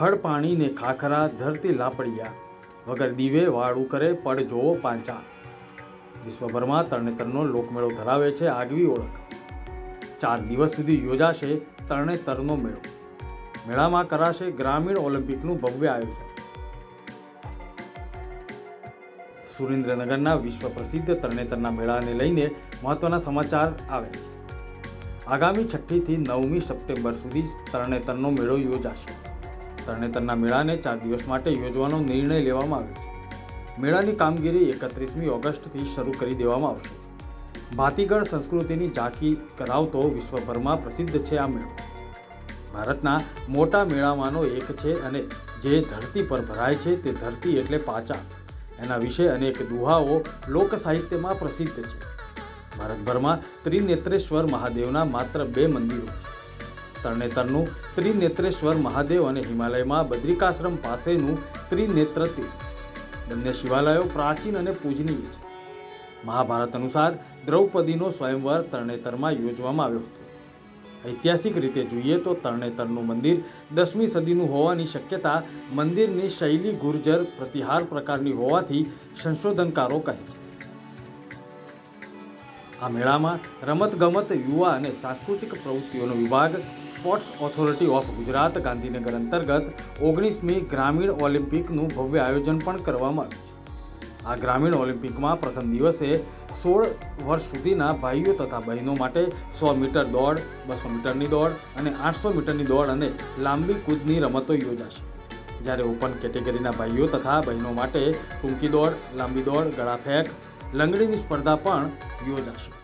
ખડ પાણીને ખાખરા ધરતી લાપડિયા. વગર દીવે વાળું કરે પડ જોવો પાંચા. વિશ્વભરમાં તરણેતરનો લોકમેળો ધરાવે છે આગવી ઓળખ. ચાર દિવસ સુધી યોજાશે તરણેતરનો મેળો. મેળામાં કરાશે ગ્રામીણ ઓલિમ્પિકનું ભવ્ય આયોજન. સુરેન્દ્રનગરના વિશ્વ પ્રસિદ્ધ તરણેતરના મેળાને લઈને મહત્વના સમાચાર આવે છે. આગામી છઠ્ઠીથી નવમી સપ્ટેમ્બર સુધી તરણેતરનો મેળો યોજાશે. તરણેતરના મેળાને ચાર દિવસ માટે યોજવાનો નિર્ણય લેવામાં આવ્યો છે. મેળાની કામગીરી એકત્રીસમી ઓગસ્ટથી શરૂ કરી દેવામાં આવશે. ભાતીગળ સંસ્કૃતિની ઝાંખી કરાવતો વિશ્વભરમાં પ્રસિદ્ધ છે આ મેળો. ભારતના મોટા મેળામાંનો એક છે અને જે ધરતી પર ભરાય છે તે ધરતી એટલે પાચા. એના વિશે અનેક દુહાઓ લોક સાહિત્યમાં પ્રસિદ્ધ છે. ભારતભરમાં ત્રિનેત્રેશ્વર મહાદેવના માત્ર બે મંદિરો છે. તરણેતરનું ત્રિનેત્રેશ્વર મહાદેવ અને હિમાલયમાં બદ્રિકાશ્રમ પાસેનું ત્રિનેત્ર તીર્થ. બંને શિવાલયો પ્રાચીન અને પૂજનીય છે. મહાભારત અનુસાર દ્રૌપદીનો સ્વયંવર તરણેતરમાં યોજવામાં આવ્યો હતો. ઐતિહાસિક રીતે જોઈએ તો તરણેતરનું મંદિર દસમી સદીનું હોવાની શક્યતા મંદિરની શૈલી ગુર્જર પ્રતિહાર પ્રકારની હોવાથી સંશોધનકારો કહે છે. આ મેળામાં રમતગમત, યુવા અને સાંસ્કૃતિક પ્રવૃત્તિઓનો વિભાગ Sports Authority of Gujarat Gandhinagar અંતર્ગત ઓગણીસમી ગ્રામીણ ઓલિમ્પિકનું ભવ્ય આયોજન પણ કરવામાં આવ્યું છે. આ ગ્રામીણ ઓલિમ્પિકમાં પ્રથમ દિવસે સોળ વર્ષ સુધીના ભાઈઓ તથા બહેનો માટે સો મીટર દોડ, બસો મીટરની દોડ અને આઠસો મીટરની દોડ અને લાંબી કૂદની રમતો યોજાશે. જ્યારે ઓપન કેટેગરીના ભાઈઓ તથા બહેનો માટે ટૂંકી દોડ, લાંબી દોડ ગળા ફેંક લંગડીની સ્પર્ધા પણ યોજાશે.